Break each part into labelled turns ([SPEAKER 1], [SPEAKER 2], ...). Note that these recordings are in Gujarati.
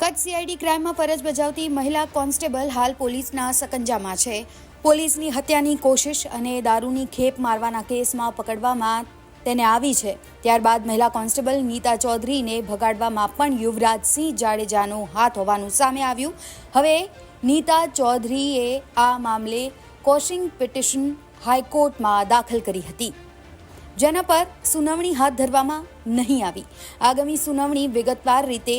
[SPEAKER 1] કચ્છ સીઆઈડી ક્રાઇમમાં ફરજ બજાવતી મહિલા કોન્સ્ટેબલ હાલ પોલીસના સકંજામાં છે. પોલીસની હત્યાની કોશિશ અને દારૂની ખેપ મારવાના કેસમાં પકડવામાં તેને આવી છે. ત્યારબાદ મહિલા કોન્સ્ટેબલ નીતા ચૌધરીને ભગાડવામાં પણ યુવરાજસિંહ જાડેજાનો હાથ હોવાનું સામે આવ્યું. હવે નીતા ચૌધરીએ આ મામલે કોશિંગ પિટિશન હાઈકોર્ટમાં દાખલ કરી હતી. જેના પર સુનાવણી હાથ ધરવામાં નહીં આવી. આગામી સુનાવણી વિગતવાર રીતે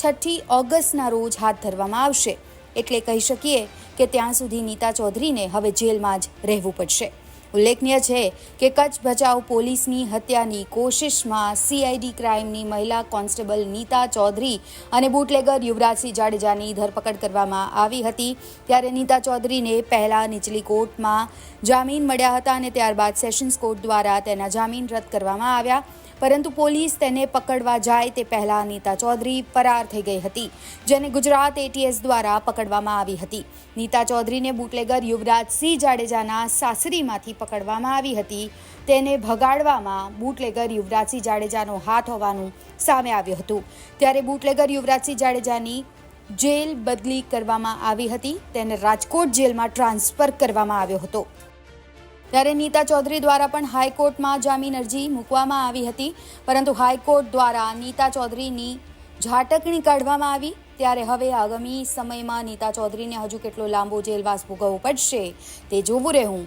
[SPEAKER 1] છઠ્ઠી ઓગસ્ટના રોજ હાથ ધરવામાં આવશે. એટલે કહી શકીએ કે ત્યાં સુધી નીતા ચૌધરીને હવે જેલમાં જ રહેવું પડશે. ઉલ્લેખનીય છે કે કચ્છ બચાવ પોલીસની હત્યાની કોશિશમાં સીઆઈડી ક્રાઇમની મહિલા કોન્સ્ટેબલ નીતા ચૌધરી અને બુટલેગર યુવરાજસિંહ જાડેજાની ધરપકડ કરવામાં આવી હતી. ત્યારે નીતા ચૌધરીને પહેલા નીચલી કોર્ટમાં જામીન મળ્યા હતા અને ત્યારબાદ સેશન્સ કોર્ટ દ્વારા તેના જામીન રદ કરવામાં આવ્યા. પરંતુ પોલીસ તેને પકડવા જાય તે પહેલા નીતા ચૌધરી ફરાર થઈ ગઈ હતી, જેને ગુજરાત એટીએસ દ્વારા પકડવામાં આવી હતી. નીતા ચૌધરીને બુટલેગર યુવરાજસિંહ જાડેજાના સાસરીમાંથી પકડવામાં આવી હતી. તેને ભગાડવામાં બુટલેગર યુવરાજસિંહ જાડેજાનો હાથ હોવાનું સામે આવ્યું હતું. ત્યારે બુટલેગર યુવરાજસિંહ જાડેજાની જેલ બદલી કરવામાં આવી હતી. તેને રાજકોટ જેલમાં ટ્રાન્સફર કરવામાં આવ્યો હતો. ત્યારે નીતા ચૌધરી દ્વારા પણ હાઈકોર્ટમાં જામીન અરજી મૂકવામાં આવી હતી. પરંતુ હાઈકોર્ટ દ્વારા નીતા ચૌધરીની ઝાટકણી કાઢવામાં આવી. ત્યારે હવે આગામી સમયમાં નીતા ચૌધરીને હજુ કેટલો લાંબો જેલવાસ ભોગવવો પડશે તે જોવું રહેવું.